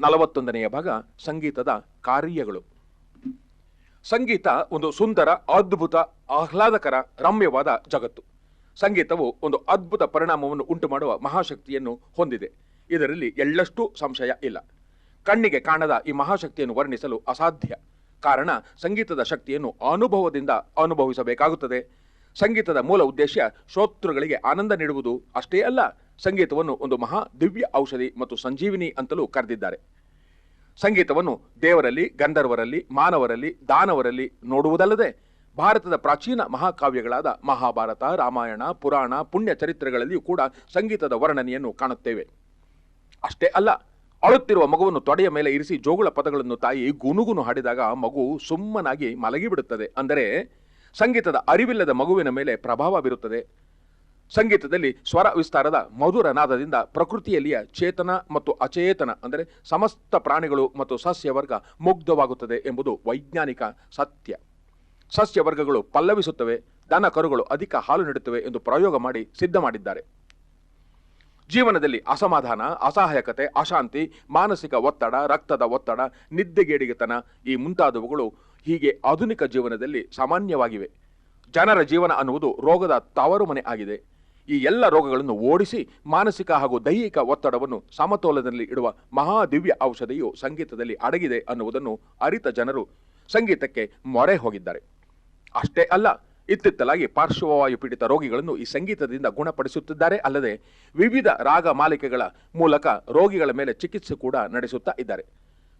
ನಲವತ್ತೊಂದನೆಯ ಭಾಗ, ಸಂಗೀತದ ಕಾರ್ಯಗಳು. ಸಂಗೀತ ಒಂದು ಸುಂದರ, ಅದ್ಭುತ, ಆಹ್ಲಾದಕರ, ರಮ್ಯವಾದ ಜಗತ್ತು. ಸಂಗೀತವು ಒಂದು ಅದ್ಭುತ ಪರಿಣಾಮವನ್ನು ಉಂಟು ಮಾಡುವ ಮಹಾಶಕ್ತಿಯನ್ನು ಹೊಂದಿದೆ. ಇದರಲ್ಲಿ ಎಳ್ಳಷ್ಟು ಸಂಶಯ ಇಲ್ಲ. ಕಣ್ಣಿಗೆ ಕಾಣದ ಈ ಮಹಾಶಕ್ತಿಯನ್ನು ವರ್ಣಿಸಲು ಅಸಾಧ್ಯ. ಕಾರಣ, ಸಂಗೀತದ ಶಕ್ತಿಯನ್ನು ಅನುಭವದಿಂದ ಅನುಭವಿಸಬೇಕಾಗುತ್ತದೆ. ಸಂಗೀತದ ಮೂಲ ಉದ್ದೇಶ, ಶ್ರೋತೃಗಳಿಗೆ ಆನಂದ ನೀಡುವುದು ಅಷ್ಟೇ ಅಲ್ಲ ಸಂಗೀತವನ್ನು ಒಂದು ಮಹಾ ದಿವ್ಯ ಔಷಧಿ ಮತ್ತು ಸಂಜೀವಿನಿ ಅಂತಲೂ ಕರೆದಿದ್ದಾರೆ. ಸಂಗೀತವನ್ನು ದೇವರಲ್ಲಿ, ಗಂಧರ್ವರಲ್ಲಿ, ಮಾನವರಲ್ಲಿ, ದಾನವರಲ್ಲಿ ನೋಡುವುದಲ್ಲದೆ ಭಾರತದ ಪ್ರಾಚೀನ ಮಹಾಕಾವ್ಯಗಳಾದ ಮಹಾಭಾರತ, ರಾಮಾಯಣ, ಪುರಾಣ, ಪುಣ್ಯ ಚರಿತ್ರೆಗಳಲ್ಲಿಯೂ ಕೂಡ ಸಂಗೀತದ ವರ್ಣನೆಯನ್ನು ಕಾಣುತ್ತೇವೆ. ಅಷ್ಟೇ ಅಲ್ಲ, ಅಳುತ್ತಿರುವ ಮಗುವನ್ನು ತೊಡೆಯ ಮೇಲೆ ಇರಿಸಿ ಜೋಗುಳ ಪದಗಳನ್ನು ತಾಯಿ ಗುನುಗುನು ಹಾಡಿದಾಗ ಮಗು ಸುಮ್ಮನಾಗಿ ಮಲಗಿಬಿಡುತ್ತದೆ. ಅಂದರೆ ಸಂಗೀತದ ಅರಿವಿಲ್ಲದ ಮಗುವಿನ ಮೇಲೆ ಪ್ರಭಾವ ಬೀರುತ್ತದೆ. ಸಂಗೀತದಲ್ಲಿ ಸ್ವರ ವಿಸ್ತಾರದ ಮಧುರ ನಾದದಿಂದ ಪ್ರಕೃತಿಯಲ್ಲಿಯ ಚೇತನ ಮತ್ತು ಅಚೇತನ, ಅಂದರೆ ಸಮಸ್ತ ಪ್ರಾಣಿಗಳು ಮತ್ತು ಸಸ್ಯವರ್ಗ ಮುಗ್ಧವಾಗುತ್ತದೆ ಎಂಬುದು ವೈಜ್ಞಾನಿಕ ಸತ್ಯ. ಸಸ್ಯವರ್ಗಗಳು ಪಲ್ಲವಿಸುತ್ತವೆ, ದನ ಕರುಗಳು ಅಧಿಕ ಹಾಲು ನೀಡುತ್ತವೆ ಎಂದು ಪ್ರಯೋಗ ಮಾಡಿ ಸಿದ್ಧ ಮಾಡಿದ್ದಾರೆ. ಜೀವನದಲ್ಲಿ ಅಸಮಾಧಾನ, ಅಸಹಾಯಕತೆ, ಅಶಾಂತಿ, ಮಾನಸಿಕ ಒತ್ತಡ, ರಕ್ತದ ಒತ್ತಡ, ನಿದ್ದೆಗೇಡಿಗೆತನ ಈ ಮುಂತಾದವುಗಳು ಹೀಗೆ ಆಧುನಿಕ ಜೀವನದಲ್ಲಿ ಸಾಮಾನ್ಯವಾಗಿವೆ. ಜನರ ಜೀವನ ಅನ್ನುವುದು ರೋಗದ ತವರು ಮನೆ ಆಗಿದೆ. ಈ ಎಲ್ಲ ರೋಗಗಳನ್ನು ಓಡಿಸಿ ಮಾನಸಿಕ ಹಾಗೂ ದೈಹಿಕ ಒತ್ತಡವನ್ನು ಸಮತೋಲನದಲ್ಲಿ ಇಡುವ ಮಹಾ ದಿವ್ಯ ಔಷಧಿಯು ಸಂಗೀತದಲ್ಲಿ ಅಡಗಿದೆ ಅನ್ನುವುದನ್ನು ಅರಿತ ಜನರು ಸಂಗೀತಕ್ಕೆ ಮೊರೆ ಹೋಗಿದ್ದಾರೆ. ಅಷ್ಟೇ ಅಲ್ಲ, ಇತ್ತಿತ್ತಲಾಗಿ ಪಾರ್ಶ್ವವಾಯು ಪೀಡಿತ ರೋಗಿಗಳನ್ನು ಈ ಸಂಗೀತದಿಂದ ಗುಣಪಡಿಸುತ್ತಿದ್ದಾರೆ ಅಲ್ಲದೆ ವಿವಿಧ ರಾಗ ಮಾಲಿಕೆಗಳ ಮೂಲಕ ರೋಗಿಗಳ ಮೇಲೆ ಚಿಕಿತ್ಸೆ ಕೂಡ ನಡೆಸುತ್ತಾ ಇದ್ದಾರೆ.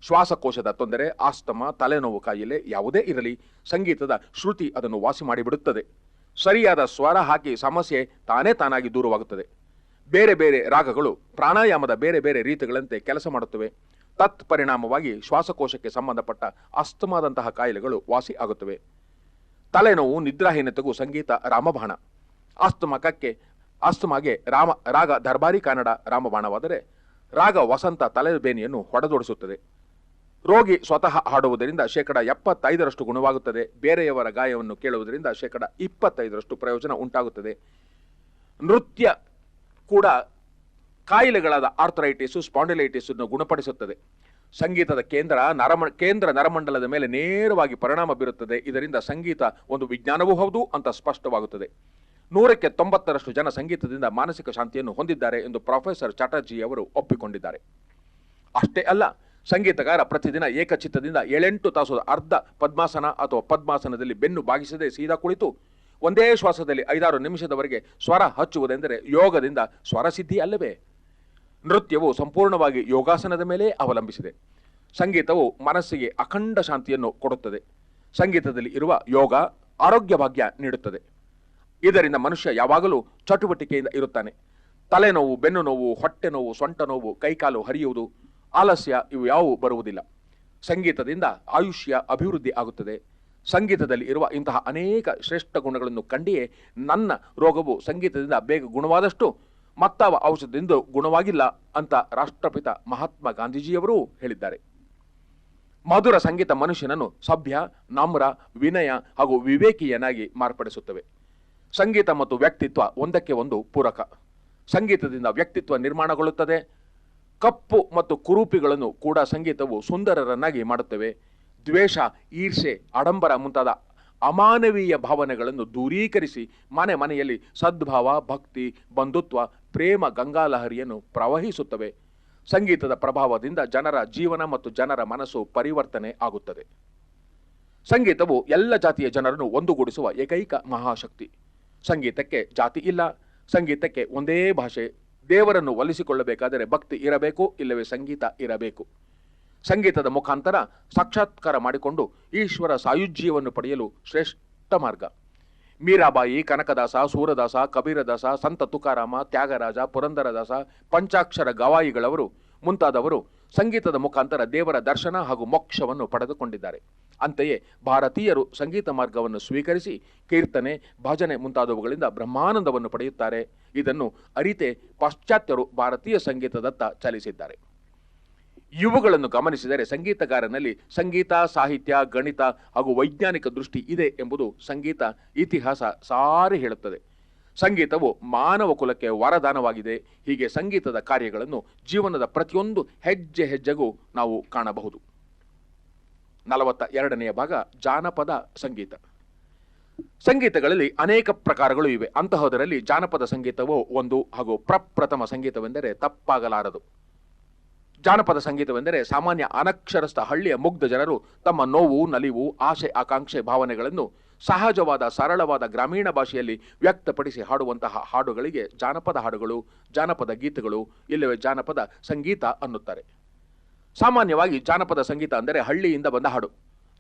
ಶ್ವಾಸಕೋಶದ ತೊಂದರೆ, ಆಸ್ತಮ, ತಲೆನೋವು ಕಾಯಿಲೆ ಯಾವುದೇ ಇರಲಿ, ಸಂಗೀತದ ಶ್ರುತಿ ಅದನ್ನು ವಾಸಿ ಮಾಡಿಬಿಡುತ್ತದೆ. ಸರಿಯಾದ ಸ್ವರ ಹಾಕಿ ಸಮಸ್ಯೆ ತಾನೇ ತಾನಾಗಿ ದೂರವಾಗುತ್ತದೆ. ಬೇರೆ ಬೇರೆ ರಾಗಗಳು ಪ್ರಾಣಾಯಾಮದ ಬೇರೆ ಬೇರೆ ರೀತಿಗಳಂತೆ ಕೆಲಸ ಮಾಡುತ್ತವೆ. ತತ್ ಪರಿಣಾಮವಾಗಿ ಶ್ವಾಸಕೋಶಕ್ಕೆ ಸಂಬಂಧಪಟ್ಟ ಅಸ್ತಮಾದಂತಹ ಕಾಯಿಲೆಗಳು ವಾಸಿ ಆಗುತ್ತವೆ. ತಲೆನೋವು, ನಿದ್ರಾಹೀನತೆಗೂ ಸಂಗೀತ ರಾಮಬಾಣ. ಆಸ್ತಮಕಕ್ಕೆ ಆಸ್ತಮಾಗೆ ರಾಮ, ರಾಗ ದರ್ಬಾರಿ ಕನ್ನಡ ರಾಮಬಾಣವಾದರೆ ರಾಗ ವಸಂತ ತಲೆಬೇನಿಯನ್ನು ಹೊಡೆದೊಡಿಸುತ್ತದೆ. ರೋಗಿ ಸ್ವತಃ ಹಾಡುವುದರಿಂದ ಶೇಕಡ ಎಪ್ಪತ್ತೈದರಷ್ಟು ಗುಣವಾಗುತ್ತದೆ. ಬೇರೆಯವರ ಗಾಯವನ್ನು ಕೇಳುವುದರಿಂದ ಶೇಕಡ ಇಪ್ಪತ್ತೈದರಷ್ಟು ಪ್ರಯೋಜನ ಉಂಟಾಗುತ್ತದೆ. ನೃತ್ಯ ಕೂಡ ಕಾಯಿಲೆಗಳಾದ ಆರ್ಥರೈಟಿಸು, ಸ್ಪಾಂಡಿಲೈಟಿಸ್ ಅನ್ನು ಗುಣಪಡಿಸುತ್ತದೆ. ಸಂಗೀತದ ಕೇಂದ್ರ ನರಮ, ಕೇಂದ್ರ ನರಮಂಡಲದ ಮೇಲೆ ನೇರವಾಗಿ ಪರಿಣಾಮ ಬೀರುತ್ತದೆ. ಇದರಿಂದ ಸಂಗೀತ ಒಂದು ವಿಜ್ಞಾನವೂ ಹೌದು ಅಂತ ಸ್ಪಷ್ಟವಾಗುತ್ತದೆ. ನೂರಕ್ಕೆ ತೊಂಬತ್ತರಷ್ಟು ಜನ ಸಂಗೀತದಿಂದ ಮಾನಸಿಕ ಶಾಂತಿಯನ್ನು ಹೊಂದಿದ್ದಾರೆ ಎಂದು ಪ್ರೊಫೆಸರ್ ಚಟರ್ಜಿ ಅವರು ಒಪ್ಪಿಕೊಂಡಿದ್ದಾರೆ. ಅಷ್ಟೇ ಅಲ್ಲ ಸಂಗೀತಗಾರ ಪ್ರತಿದಿನ ಏಕಚಿತ್ತದಿಂದ ಏಳೆಂಟು ತಾಸು ಅರ್ಧ ಪದ್ಮಾಸನ ಅಥವಾ ಪದ್ಮಾಸನದಲ್ಲಿ ಬೆನ್ನು ಬಾಗಿಸದೆ ಸೀದಾ ಕುಳಿತು ಒಂದೇ ಶ್ವಾಸದಲ್ಲಿ ಐದಾರು ನಿಮಿಷದವರೆಗೆ ಸ್ವರ ಹಚ್ಚುವುದೆಂದರೆ ಯೋಗದಿಂದ ಸ್ವರಸಿದ್ಧಿ ಅಲ್ಲವೇ? ನೃತ್ಯವು ಸಂಪೂರ್ಣವಾಗಿ ಯೋಗಾಸನದ ಮೇಲೆ ಅವಲಂಬಿಸಿದೆ. ಸಂಗೀತವು ಮನಸ್ಸಿಗೆ ಅಖಂಡ ಶಾಂತಿಯನ್ನು ಕೊಡುತ್ತದೆ. ಸಂಗೀತದಲ್ಲಿ ಇರುವ ಯೋಗ ಆರೋಗ್ಯ ಭಾಗ್ಯ ನೀಡುತ್ತದೆ. ಇದರಿಂದ ಮನುಷ್ಯ ಯಾವಾಗಲೂ ಚಟುವಟಿಕೆಯಿಂದ ಇರುತ್ತಾನೆ. ತಲೆನೋವು ಬೆನ್ನು ನೋವು ಹೊಟ್ಟೆ ನೋವು ಸೊಂಟ ನೋವು ಕೈಕಾಲು ಹರಿಯುವುದು ಆಲಸ್ಯ ಇವು ಯಾವುವು ಬರುವುದಿಲ್ಲ. ಸಂಗೀತದಿಂದ ಆಯುಷ್ಯ ಅಭಿವೃದ್ಧಿ ಆಗುತ್ತದೆ. ಸಂಗೀತದಲ್ಲಿ ಇರುವ ಇಂತಹ ಅನೇಕ ಶ್ರೇಷ್ಠ ಗುಣಗಳನ್ನು ಕಂಡಿಯೇ ನನ್ನ ರೋಗವು ಸಂಗೀತದಿಂದ ಬೇಗ ಗುಣವಾದಷ್ಟು ಮತ್ತಾವ ಔಷಧದಿಂದ ಗುಣವಾಗಿಲ್ಲ ಅಂತ ರಾಷ್ಟ್ರಪಿತ ಮಹಾತ್ಮ ಗಾಂಧೀಜಿಯವರು ಹೇಳಿದ್ದಾರೆ. ಮಧುರ ಸಂಗೀತ ಮನುಷ್ಯನನ್ನು ಸಭ್ಯ, ನಮ್ರ, ವಿನಯ ಹಾಗೂ ವಿವೇಕಿಯನಾಗಿ ಮಾರ್ಪಡಿಸುತ್ತವೆ. ಸಂಗೀತ ಮತ್ತು ವ್ಯಕ್ತಿತ್ವ ಒಂದಕ್ಕೆ ಒಂದು ಪೂರಕ. ಸಂಗೀತದಿಂದ ವ್ಯಕ್ತಿತ್ವ ನಿರ್ಮಾಣಗೊಳ್ಳುತ್ತದೆ. ಕಪ್ಪು ಮತ್ತು ಕುರೂಪಿಗಳನ್ನು ಕೂಡ ಸಂಗೀತವು ಸುಂದರರನ್ನಾಗಿ ಮಾಡುತ್ತವೆ. ದ್ವೇಷ ಈರ್ಷೆ ಆಡಂಬರ ಮುಂತಾದ ಅಮಾನವೀಯ ಭಾವನೆಗಳನ್ನು ದೂರೀಕರಿಸಿ ಮನೆ ಮನೆಯಲ್ಲಿ ಸದ್ಭಾವ, ಭಕ್ತಿ, ಬಂಧುತ್ವ, ಪ್ರೇಮ, ಗಂಗಾಲಹರಿಯನ್ನು ಪ್ರವಹಿಸುತ್ತವೆ. ಸಂಗೀತದ ಪ್ರಭಾವದಿಂದ ಜನರ ಜೀವನ ಮತ್ತು ಜನರ ಮನಸ್ಸು ಪರಿವರ್ತನೆ ಆಗುತ್ತದೆ. ಸಂಗೀತವು ಎಲ್ಲ ಜಾತಿಯ ಜನರನ್ನು ಒಂದುಗೂಡಿಸುವ ಏಕೈಕ ಮಹಾಶಕ್ತಿ. ಸಂಗೀತಕ್ಕೆ ಜಾತಿ ಇಲ್ಲ, ಸಂಗೀತಕ್ಕೆ ಒಂದೇ ಭಾಷೆ ದೇವರನ್ನು ಒಲಿಸಿಕೊಳ್ಳಬೇಕಾದರೆ ಭಕ್ತಿ ಇರಬೇಕು, ಇಲ್ಲವೇ ಸಂಗೀತ ಇರಬೇಕು. ಸಂಗೀತದ ಮುಖಾಂತರ ಸಾಕ್ಷಾತ್ಕಾರ ಮಾಡಿಕೊಂಡು ಈಶ್ವರ ಸಾಯುಜ್ಯವನ್ನು ಪಡೆಯಲು ಶ್ರೇಷ್ಠ ಮಾರ್ಗ. ಮೀರಾಬಾಯಿ, ಕನಕದಾಸ, ಸೂರದಾಸ, ಕಬೀರದಾಸ, ಸಂತ ತುಕಾರಾಮ, ತ್ಯಾಗರಾಜ, ಪುರಂದರದಾಸ, ಪಂಚಾಕ್ಷರ ಗವಾಯಿಗಳವರು ಮುಂತಾದವರು ಸಂಗೀತದ ಮುಖಾಂತರ ದೇವರ ದರ್ಶನ ಹಾಗೂ ಮೋಕ್ಷವನ್ನು ಪಡೆದುಕೊಂಡಿದ್ದಾರೆ. ಅಂತೆಯೇ ಭಾರತೀಯರು ಸಂಗೀತ ಮಾರ್ಗವನ್ನು ಸ್ವೀಕರಿಸಿ ಕೀರ್ತನೆ, ಭಜನೆ ಮುಂತಾದವುಗಳಿಂದ ಬ್ರಹ್ಮಾನಂದವನ್ನು ಪಡೆಯುತ್ತಾರೆ. ಇದನ್ನು ಅರಿತೆ ಪಾಶ್ಚಾತ್ಯರು ಭಾರತೀಯ ಸಂಗೀತದತ್ತ ಚಲಿಸಿದ್ದಾರೆ. ಇವುಗಳನ್ನು ಗಮನಿಸಿದರೆ ಸಂಗೀತಗಾರನಲ್ಲಿ ಸಂಗೀತ, ಸಾಹಿತ್ಯ, ಗಣಿತ ಹಾಗೂ ವೈಜ್ಞಾನಿಕ ದೃಷ್ಟಿ ಇದೆ ಎಂಬುದು ಸಂಗೀತ ಇತಿಹಾಸ ಸಾರಿ ಹೇಳುತ್ತದೆ. ಸಂಗೀತವು ಮಾನವ ಕುಲಕ್ಕೆ ವರದಾನವಾಗಿದೆ. ಹೀಗೆ ಸಂಗೀತದ ಕಾರ್ಯಗಳನ್ನು ಜೀವನದ ಪ್ರತಿಯೊಂದು ಹೆಜ್ಜೆ ಹೆಜ್ಜೆಗೂ ನಾವು ಕಾಣಬಹುದು. ನಲವತ್ತ ಎರಡನೆಯ ಭಾಗ, ಜಾನಪದ ಸಂಗೀತ. ಸಂಗೀತಗಳಲ್ಲಿ ಅನೇಕ ಪ್ರಕಾರಗಳು ಇವೆ. ಅಂತಹದರಲ್ಲಿ ಜಾನಪದ ಸಂಗೀತವು ಒಂದು ಹಾಗೂ ಪ್ರಪ್ರಥಮ ಸಂಗೀತವೆಂದರೆ ತಪ್ಪಾಗಲಾರದು. ಜಾನಪದ ಸಂಗೀತವೆಂದರೆ ಸಾಮಾನ್ಯ ಅನಕ್ಷರಸ್ಥ ಹಳ್ಳಿಯ ಮುಗ್ಧ ಜನರು ತಮ್ಮ ನೋವು, ನಲಿವು, ಆಸೆ, ಆಕಾಂಕ್ಷೆ, ಭಾವನೆಗಳನ್ನು ಸಹಜವಾದ, ಸರಳವಾದ ಗ್ರಾಮೀಣ ಭಾಷೆಯಲ್ಲಿ ವ್ಯಕ್ತಪಡಿಸಿ ಹಾಡುವಂತಹ ಹಾಡುಗಳಿಗೆ ಜಾನಪದ ಹಾಡುಗಳು, ಜಾನಪದ ಗೀತೆಗಳು, ಇಲ್ಲವೇ ಜಾನಪದ ಸಂಗೀತ ಅನ್ನುತ್ತಾರೆ. ಸಾಮಾನ್ಯವಾಗಿ ಜಾನಪದ ಸಂಗೀತ ಅಂದರೆ ಹಳ್ಳಿಯಿಂದ ಬಂದ ಹಾಡು.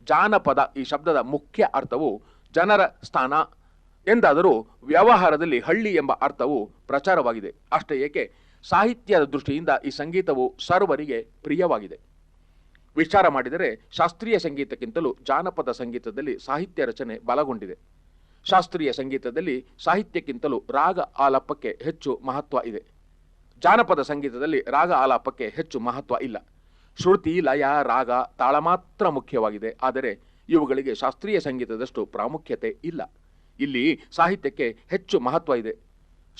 ಜಾನಪದ ಈ ಶಬ್ದದ ಮುಖ್ಯ ಅರ್ಥವು ಜನರ ಸ್ಥಾನ, ಎಂದಾದರೂ ವ್ಯವಹಾರದಲ್ಲಿ ಹಳ್ಳಿ ಎಂಬ ಅರ್ಥವು ಪ್ರಚಾರವಾಗಿದೆ. ಅಷ್ಟೇ ಏಕೆ, ಸಾಹಿತ್ಯದ ದೃಷ್ಟಿಯಿಂದ ಈ ಸಂಗೀತವು ಸರ್ವರಿಗೆ ಪ್ರಿಯವಾಗಿದೆ. ವಿಚಾರ ಮಾಡಿದರೆ ಶಾಸ್ತ್ರೀಯ ಸಂಗೀತಕ್ಕಿಂತಲೂ ಜಾನಪದ ಸಂಗೀತದಲ್ಲಿ ಸಾಹಿತ್ಯ ರಚನೆ ಬಲಗೊಂಡಿದೆ. ಶಾಸ್ತ್ರೀಯ ಸಂಗೀತದಲ್ಲಿ ಸಾಹಿತ್ಯಕ್ಕಿಂತಲೂ ರಾಗ ಆಲಾಪಕ್ಕೆ ಹೆಚ್ಚು ಮಹತ್ವ ಇದೆ. ಜಾನಪದ ಸಂಗೀತದಲ್ಲಿ ರಾಗ ಆಲಾಪಕ್ಕೆ ಹೆಚ್ಚು ಮಹತ್ವ ಇಲ್ಲ. ಶ್ರುತಿ, ಲಯ, ರಾಗ, ತಾಳ ಮಾತ್ರ ಮುಖ್ಯವಾಗಿದೆ. ಆದರೆ ಇವುಗಳಿಗೆ ಶಾಸ್ತ್ರೀಯ ಸಂಗೀತದಷ್ಟು ಪ್ರಾಮುಖ್ಯತೆ ಇಲ್ಲ. ಇಲ್ಲಿ ಸಾಹಿತ್ಯಕ್ಕೆ ಹೆಚ್ಚು ಮಹತ್ವ ಇದೆ.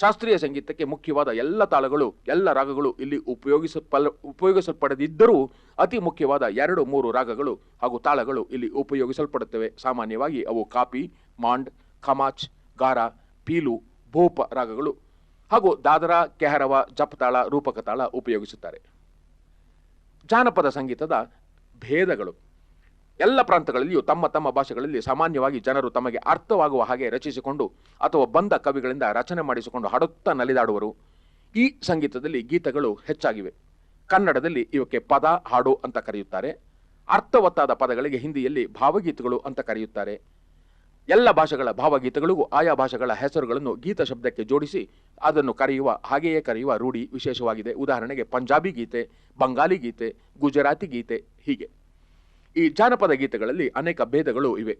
ಶಾಸ್ತ್ರೀಯ ಸಂಗೀತಕ್ಕೆ ಮುಖ್ಯವಾದ ಎಲ್ಲ ತಾಳಗಳು, ಎಲ್ಲ ರಾಗಗಳು ಇಲ್ಲಿ ಉಪಯೋಗಿಸಲ್ಪಲ್, ಉಪಯೋಗಿಸಲ್ಪಡದಿದ್ದರೂ ಅತಿ ಮುಖ್ಯವಾದ ಎರಡು, ಮೂರು ರಾಗಗಳು ಹಾಗೂ ತಾಳಗಳು ಇಲ್ಲಿ ಉಪಯೋಗಿಸಲ್ಪಡುತ್ತವೆ. ಸಾಮಾನ್ಯವಾಗಿ ಅವು ಕಾಪಿ, ಮಾಂಡ್ ಖಮಾಚ್ ಗಾರ, ಪೀಲು, ಭೂಪ ರಾಗಗಳು ಹಾಗೂ ದಾದರ, ಕೆಹರವ ಜಪತಾಳ ರೂಪಕ ತಾಳ ಉಪಯೋಗಿಸುತ್ತಾರೆ. ಜಾನಪದ ಸಂಗೀತದ ಭೇದಗಳು. ಎಲ್ಲ ಪ್ರಾಂತಗಳಲ್ಲಿಯೂ ತಮ್ಮ ತಮ್ಮ ಭಾಷೆಗಳಲ್ಲಿ ಸಾಮಾನ್ಯವಾಗಿ ಜನರು ತಮಗೆ ಅರ್ಥವಾಗುವ ಹಾಗೆ ರಚಿಸಿಕೊಂಡು ಅಥವಾ ಬಂದ ಕವಿಗಳಿಂದ ರಚನೆ ಮಾಡಿಸಿಕೊಂಡು ಹಾಡುತ್ತಾ ನಲಿದಾಡುವರು. ಈ ಸಂಗೀತದಲ್ಲಿ ಗೀತಗಳು ಹೆಚ್ಚಾಗಿವೆ. ಕನ್ನಡದಲ್ಲಿ ಇವಕ್ಕೆ ಪದ, ಹಾಡು ಅಂತ ಕರೆಯುತ್ತಾರೆ. ಅರ್ಥವತ್ತಾದ ಪದಗಳಿಗೆ ಹಿಂದಿಯಲ್ಲಿ ಭಾವಗೀತಗಳು ಅಂತ ಕರೆಯುತ್ತಾರೆ. ಎಲ್ಲ ಭಾಷೆಗಳ ಭಾವಗೀತಗಳಿಗೂ ಆಯಾ ಭಾಷೆಗಳ ಹೆಸರುಗಳನ್ನು ಗೀತ ಶಬ್ದಕ್ಕೆ ಜೋಡಿಸಿ ಅದನ್ನು ಕರೆಯುವ, ಹಾಗೆಯೇ ಕರೆಯುವ ರೂಢಿ ವಿಶೇಷವಾಗಿದೆ. ಉದಾಹರಣೆಗೆ ಪಂಜಾಬಿ ಗೀತೆ ಬಂಗಾಲಿ ಗೀತೆ, ಗುಜರಾತಿ ಗೀತೆ ಹೀಗೆ. ಈ ಜಾನಪದ ಗೀತೆಗಳಲ್ಲಿ ಅನೇಕ ಭೇದಗಳು ಇವೆ.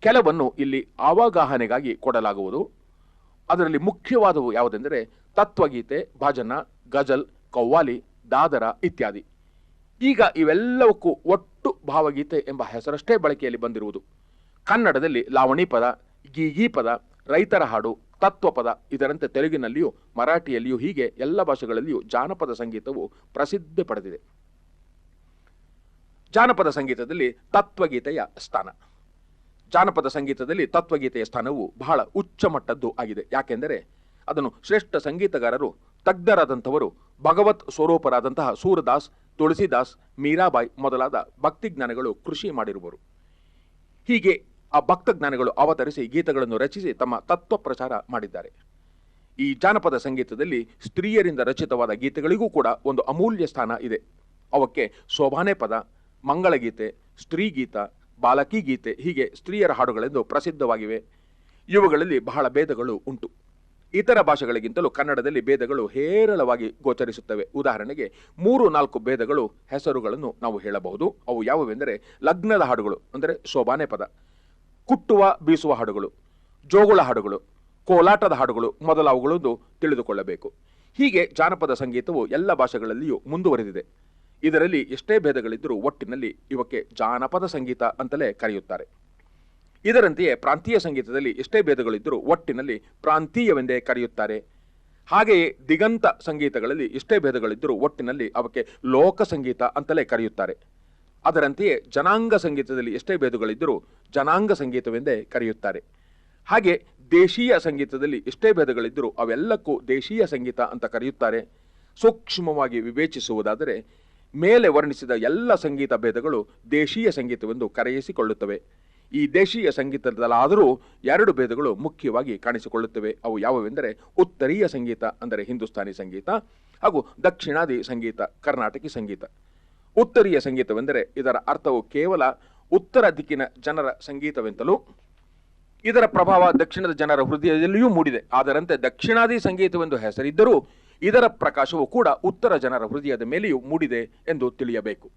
ಕೆಲವನ್ನು ಇಲ್ಲಿ ಅವಗಾಹನೆಗಾಗಿ ಕೊಡಲಾಗುವುದು. ಅದರಲ್ಲಿ ಮುಖ್ಯವಾದವು ಯಾವುದೆಂದರೆ ತತ್ವಗೀತೆ, ಭಜನ, ಗಜಲ್, ಕವ್ವಾಲಿ, ದಾದರ ಇತ್ಯಾದಿ. ಈಗ ಇವೆಲ್ಲವಕ್ಕೂ ಒಟ್ಟು ಭಾವಗೀತೆ ಎಂಬ ಹೆಸರಷ್ಟೇ ಬಳಕೆಯಲ್ಲಿ ಬಂದಿರುವುದು. ಕನ್ನಡದಲ್ಲಿ ಲಾವಣಿ ಪದ, ಗೀಗೀ ಪದ, ರೈತರ ಹಾಡು ತತ್ವಪದ ಇದರಂತೆ ತೆಲುಗಿನಲ್ಲಿಯೂ ಮರಾಠಿಯಲ್ಲಿಯೂ ಹೀಗೆ ಎಲ್ಲ ಭಾಷೆಗಳಲ್ಲಿಯೂ ಜಾನಪದ ಸಂಗೀತವು ಪ್ರಸಿದ್ಧಿ ಪಡೆದಿದೆ. ಜಾನಪದ ಸಂಗೀತದಲ್ಲಿ ತತ್ವಗೀತೆಯ ಸ್ಥಾನ. ಜಾನಪದ ಸಂಗೀತದಲ್ಲಿ ತತ್ವಗೀತೆಯ ಸ್ಥಾನವು ಬಹಳ ಉಚ್ಚ ಮಟ್ಟದ್ದು ಆಗಿದೆ. ಯಾಕೆಂದರೆ ಅದನ್ನು ಶ್ರೇಷ್ಠ ಸಂಗೀತಗಾರರು, ತಜ್ಞರಾದಂಥವರು, ಭಗವತ್ ಸ್ವರೂಪರಾದಂತಹ ಸೂರದಾಸ್, ತುಳಸಿದಾಸ್, ಮೀರಾಬಾಯಿ ಮೊದಲಾದ ಭಕ್ತಿಜ್ಞಾನಗಳು ಕೃಷಿ ಮಾಡಿರುವರು. ಹೀಗೆ ಆ ಭಕ್ತಜ್ಞಾನಿಗಳು ಅವತರಿಸಿ ಗೀತಗಳನ್ನು ರಚಿಸಿ ತಮ್ಮ ತತ್ವ ಪ್ರಚಾರ ಮಾಡಿದ್ದಾರೆ. ಈ ಜಾನಪದ ಸಂಗೀತದಲ್ಲಿ ಸ್ತ್ರೀಯರಿಂದ ರಚಿತವಾದ ಗೀತೆಗಳಿಗೂ ಕೂಡ ಒಂದು ಅಮೂಲ್ಯ ಸ್ಥಾನ ಇದೆ. ಅವಕ್ಕೆ ಶೋಭಾನೆ ಪದ ಮಂಗಳಗೀತೆ, ಸ್ತ್ರೀಗೀತ ಬಾಲಕಿ ಗೀತೆ ಹೀಗೆ ಸ್ತ್ರೀಯರ ಹಾಡುಗಳೆಂದು ಪ್ರಸಿದ್ಧವಾಗಿವೆ. ಇವುಗಳಲ್ಲಿ ಬಹಳ ಭೇದಗಳು ಉಂಟು. ಇತರ ಭಾಷೆಗಳಿಗಿಂತಲೂ ಕನ್ನಡದಲ್ಲಿ ಭೇದಗಳು ಹೇರಳವಾಗಿ ಗೋಚರಿಸುತ್ತವೆ. ಉದಾಹರಣೆಗೆ ಮೂರು ನಾಲ್ಕು ಭೇದಗಳು ಹೆಸರುಗಳನ್ನು ನಾವು ಹೇಳಬಹುದು. ಅವು ಯಾವುವೆಂದರೆ ಲಗ್ನದ ಹಾಡುಗಳು, ಅಂದರೆ ಶೋಭಾನೆ ಪದ, ಕುಟ್ಟುವ, ಬೀಸುವ ಹಾಡುಗಳು, ಜೋಗುಳ ಹಾಡುಗಳು, ಕೋಲಾಟದ ಹಾಡುಗಳು ಮೊದಲಾವುಗಳೆಂದು ತಿಳಿದುಕೊಳ್ಳಬೇಕು. ಹೀಗೆ ಜಾನಪದ ಸಂಗೀತವು ಎಲ್ಲ ಭಾಷೆಗಳಲ್ಲಿಯೂ ಮುಂದುವರೆದಿದೆ. ಇದರಲ್ಲಿ ಎಷ್ಟೇ ಭೇದಗಳಿದ್ದರೂ ಒಟ್ಟಿನಲ್ಲಿ ಇವಕ್ಕೆ ಜಾನಪದ ಸಂಗೀತ ಅಂತಲೇ ಕರೆಯುತ್ತಾರೆ. ಇದರಂತೆಯೇ ಪ್ರಾಂತೀಯ ಸಂಗೀತದಲ್ಲಿ ಎಷ್ಟೇ ಭೇದಗಳಿದ್ದರೂ ಒಟ್ಟಿನಲ್ಲಿ ಪ್ರಾಂತೀಯವೆಂದೇ ಕರೆಯುತ್ತಾರೆ. ಹಾಗೆಯೇ ದಿಗಂತ ಸಂಗೀತಗಳಲ್ಲಿ ಎಷ್ಟೇ ಭೇದಗಳಿದ್ದರೂ ಒಟ್ಟಿನಲ್ಲಿ ಅವಕ್ಕೆ ಲೋಕ ಸಂಗೀತ ಅಂತಲೇ ಕರೆಯುತ್ತಾರೆ. ಅದರಂತೆಯೇ ಜನಾಂಗ ಸಂಗೀತದಲ್ಲಿ ಎಷ್ಟೇ ಭೇದಗಳಿದ್ದರೂ ಜನಾಂಗ ಸಂಗೀತವೆಂದೇ ಕರೆಯುತ್ತಾರೆ. ಹಾಗೆ ದೇಶೀಯ ಸಂಗೀತದಲ್ಲಿ ಎಷ್ಟೇ ಭೇದಗಳಿದ್ದರೂ ಅವೆಲ್ಲಕ್ಕೂ ದೇಶೀಯ ಸಂಗೀತ ಅಂತ ಕರೆಯುತ್ತಾರೆ. ಸೂಕ್ಷ್ಮವಾಗಿ ವಿವೇಚಿಸುವುದಾದರೆ ಮೇಲೆ ವರ್ಣಿಸಿದ ಎಲ್ಲ ಸಂಗೀತ ಭೇದಗಳು ದೇಶೀಯ ಸಂಗೀತವೆಂದು ಕರೆಯಿಸಿಕೊಳ್ಳುತ್ತವೆ. ಈ ದೇಶೀಯ ಸಂಗೀತದಲ್ಲಾದರೂ ಎರಡು ಭೇದಗಳು ಮುಖ್ಯವಾಗಿ ಕಾಣಿಸಿಕೊಳ್ಳುತ್ತವೆ. ಅವು ಯಾವುವೆಂದರೆ ಉತ್ತರೀಯ ಸಂಗೀತ, ಅಂದರೆ ಹಿಂದೂಸ್ತಾನಿ ಸಂಗೀತ, ಹಾಗೂ ದಕ್ಷಿಣಾದಿ ಸಂಗೀತ, ಕರ್ನಾಟಕಿ ಸಂಗೀತ. ಉತ್ತರೀಯ ಸಂಗೀತವೆಂದರೆ ಇದರ ಅರ್ಥವು ಕೇವಲ ಉತ್ತರ ದಿಕ್ಕಿನ ಜನರ ಸಂಗೀತವೆಂತಲೂ, ಇದರ ಪ್ರಭಾವ ದಕ್ಷಿಣದ ಜನರ ಹೃದಯದಲ್ಲಿಯೂ ಮೂಡಿದೆ. ಅದರಂತೆ ದಕ್ಷಿಣಾದಿ ಸಂಗೀತವೆಂದು ಹೆಸರಿದ್ದರೂ ಇದರ ಪ್ರಕಾಶವು ಕೂಡ ಉತ್ತರ ಜನರ ಹೃದಯದ ಮೇಲೆಯೂ ಮೂಡಿದೆ ಎಂದು ತಿಳಿಯಬೇಕು.